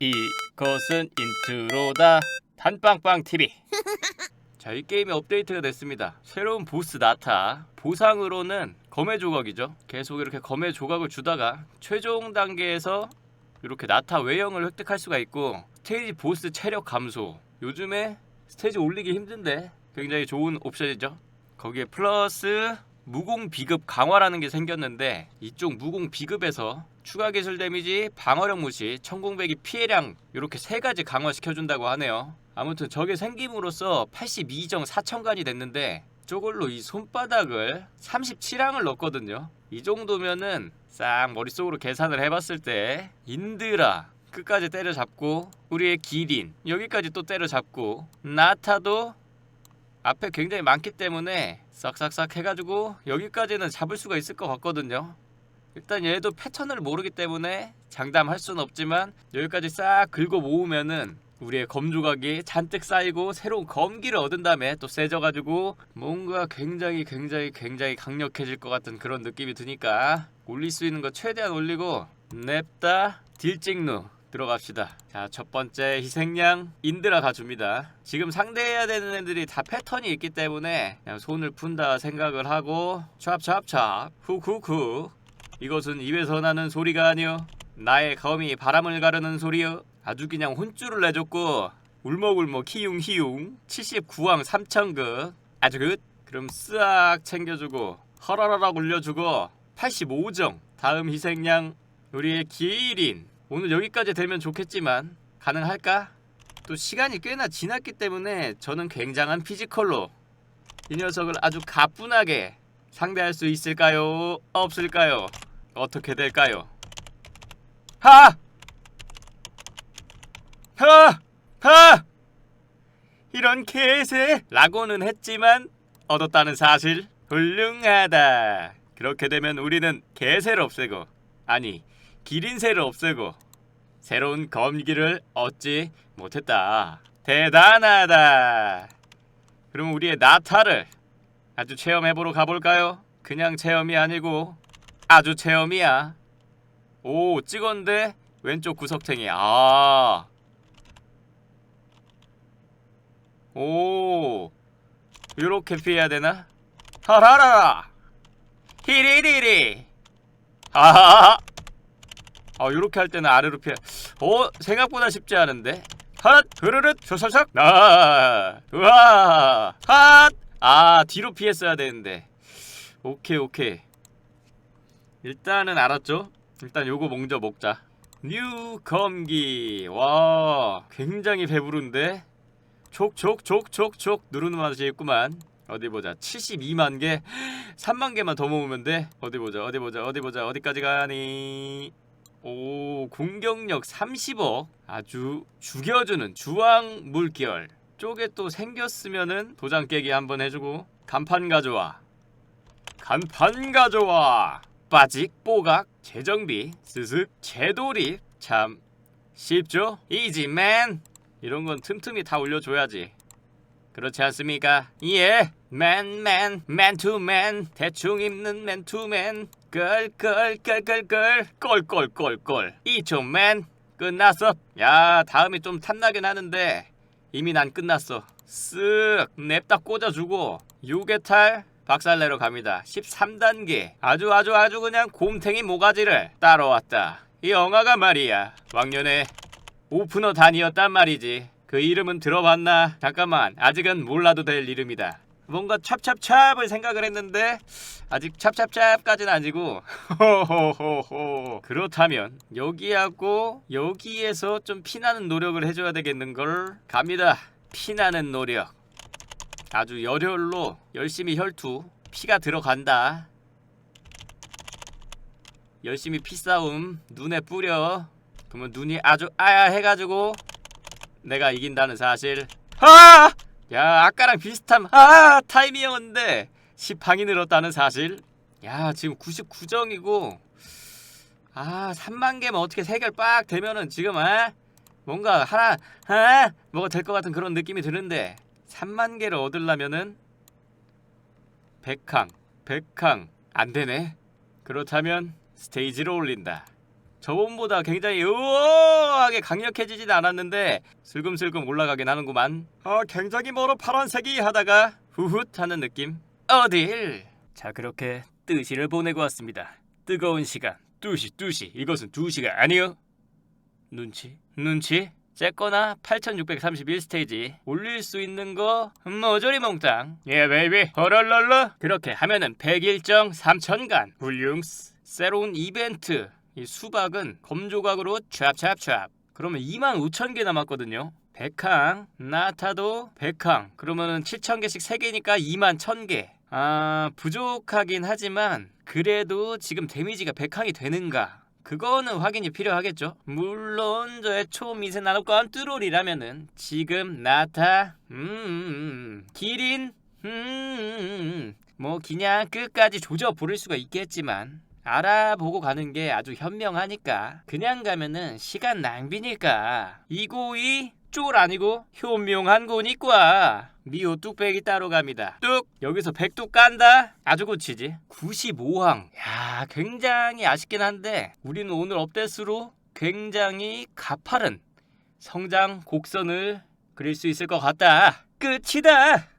이것은 인트로다 단빵빵 TV. 자, 이 게임이 업데이트가 됐습니다. 새로운 보스 나타. 보상으로는 검의 조각이죠. 계속 이렇게 검의 조각을 주다가 최종 단계에서 이렇게 나타 외형을 획득할 수가 있고 스테이지 보스 체력 감소. 요즘에 스테이지 올리기 힘든데 굉장히 좋은 옵션이죠. 거기에 플러스 무공 비급 강화라는 게 생겼는데 이쪽 무공 비급에서 추가 기술 데미지, 방어력 무시, 천공배기 피해량 이렇게 세 가지 강화시켜 준다고 하네요. 아무튼 저게 생김으로써 82정 4천간이 됐는데 저걸로 이 손바닥을 37항을 넣었거든요. 이 정도면은 싹 머릿속으로 계산을 해봤을 때 인드라 끝까지 때려잡고 우리의 기린 여기까지 또 때려잡고 나타도 앞에 굉장히 많기 때문에 싹싹싹 해가지고 여기까지는 잡을 수가 있을 것 같거든요. 일단 얘도 패턴을 모르기 때문에 장담할 수는 없지만 여기까지 싹 긁어 모으면은 우리의 검 조각이 잔뜩 쌓이고 새로운 검기를 얻은 다음에 또 세져가지고 뭔가 굉장히 굉장히 굉장히 강력해질 것 같은 그런 느낌이 드니까 올릴 수 있는 거 최대한 올리고 냅다 딜찍누 들어갑시다. 자, 첫 번째 희생양 인드라 가줍니다. 지금 상대해야 되는 애들이 다 패턴이 있기 때문에 그냥 손을 푼다 생각을 하고 찹찹찹 훅훅훅 이것은 입에서 나는 소리가 아니여 나의 검이 바람을 가르는 소리여 아주 그냥 혼쭐을 내줬고 울먹울먹 희웅 79왕 3천급 아주 굿 그럼 쓱 챙겨주고 허라라락 올려주고 85정 다음 희생양 우리의 기린 오늘 여기까지 되면 좋겠지만 가능할까? 또 시간이 꽤나 지났기 때문에 저는 굉장한 피지컬로 이 녀석을 아주 가뿐하게 상대할 수 있을까요? 없을까요? 어떻게 될까요? 하! 하! 하! 이런 개새! 라고는 했지만 얻었다는 사실 훌륭하다. 그렇게 되면 우리는 개새를 없애고 아니 기린새를 없애고 새로운 검기를 얻지 못했다. 대단하다. 그럼 우리의 나타를 아주 체험해보러 가볼까요? 그냥 체험이 아니고 아주 체험이야. 오 찍었는데? 왼쪽 구석탱이. 아. 오. 요렇게 피해야 되나? 하라라! 히리리리! 하하하. 아 요렇게 할 때는 아래로 피해. 어 생각보다 쉽지 않은데? 핫! 흐르륵! ሾ샤샥 아 우와! 핫 아 뒤로 피했어야 되는데. 오케이 오케이 일단은 알았죠? 일단 요거 먼저 먹자. 뉴 검기. 와 굉장히 배부른데? 촉촉촉촉촉. 누르는 맛이 있구만. 어디 보자. 72만 개. 3만 개만 더 모으면 돼. 어디 보자 어디 보자 어디 보자. 어디까지 가니? 오 공격력 30억. 아주 죽여주는 주황 물결. 쪽에 또 생겼으면은 도장 깨기 한번 해주고. 간판 가져와. 간판 가져와 빠직 뽀각 재정비 스슥 재돌입 참 쉽죠? 이지맨 이런 건 틈틈이 다 올려줘야지. 그렇지 않습니까? 예 맨맨 맨투맨 대충 입는 맨투맨 껄껄껄껄껄. 껄껄껄껄. 이초맨 끝났어. 야 다음이 좀 탐나긴 하는데 이미 난 끝났어. 쓱 냅다 꽂아주고. 유개탈 박살내러 갑니다. 13단계. 아주 아주 아주 그냥 곰탱이 모가지를 따라왔다. 이 영화가 말이야. 왕년에 오프너 단이었단 말이지. 그 이름은 들어봤나? 잠깐만. 아직은 몰라도 될 이름이다. 뭔가 찹찹찹을 생각을 했는데 아직 찹찹찹까지는 아니고 호호호호. 그렇다면 여기하고 여기에서 좀 피나는 노력을 해줘야 되겠는걸? 갑니다. 피나는 노력 아주 열혈로 열심히 혈투 피가 들어간다. 열심히 피싸움 눈에 뿌려. 그러면 눈이 아주 아야 해가지고 내가 이긴다는 사실. 아! 야 아까랑 비슷한 아 타이밍이었는데 10항이 늘었다는 사실. 야 지금 99정이고. 아 3만 개면 어떻게 세결 빡 되면은 지금 아? 뭔가 하나 아? 뭐가 될 것 같은 그런 느낌이 드는데 3만 개를 얻으려면은 100항 100항 안 되네. 그렇다면 스테이지로 올린다. 저번보다 굉장히 우아하게 강력해지진 않았는데 슬금슬금 올라가긴 하는구만. 아 굉장히 멀어 파란색이 하다가 후훗 하는 느낌. 어딜? 자 그렇게 뜨시를 보내고 왔습니다. 뜨거운 시간. 뚜시 뚜시. 이것은 두 시가 아니요. 눈치? 눈치 쨌거나 8631 스테이지 올릴 수 있는 거 모조리 몽땅. 예 베이비 허럴럴러. 그렇게 하면은 101정 3천간. 훌륭스 새로운 이벤트. 이 수박은 검조각으로 찹찹찹. 그러면 2만 5천 개 남았거든요. 백항. 나타도 백항. 그러면은 7천 개씩 3개니까 2만 1000개. 아 부족하긴 하지만 그래도 지금 데미지가 백항이 되는가 그거는 확인이 필요하겠죠. 물론 저의 초미세 나노권 뚜롤이라면은 지금 나타, 음, 기린, 음, 뭐 그냥 끝까지 조져 부를 수가 있겠지만 알아보고 가는 게 아주 현명하니까 그냥 가면은 시간 낭비니까 이고이 쫄 아니고 현명한 거니까 미호 뚝배기 따로 갑니다. 뚝! 여기서 백뚝 깐다? 아주 고치지. 95항 야 굉장히 아쉽긴 한데 우리는 오늘 업데스로 굉장히 가파른 성장 곡선을 그릴 수 있을 것 같다. 끝이다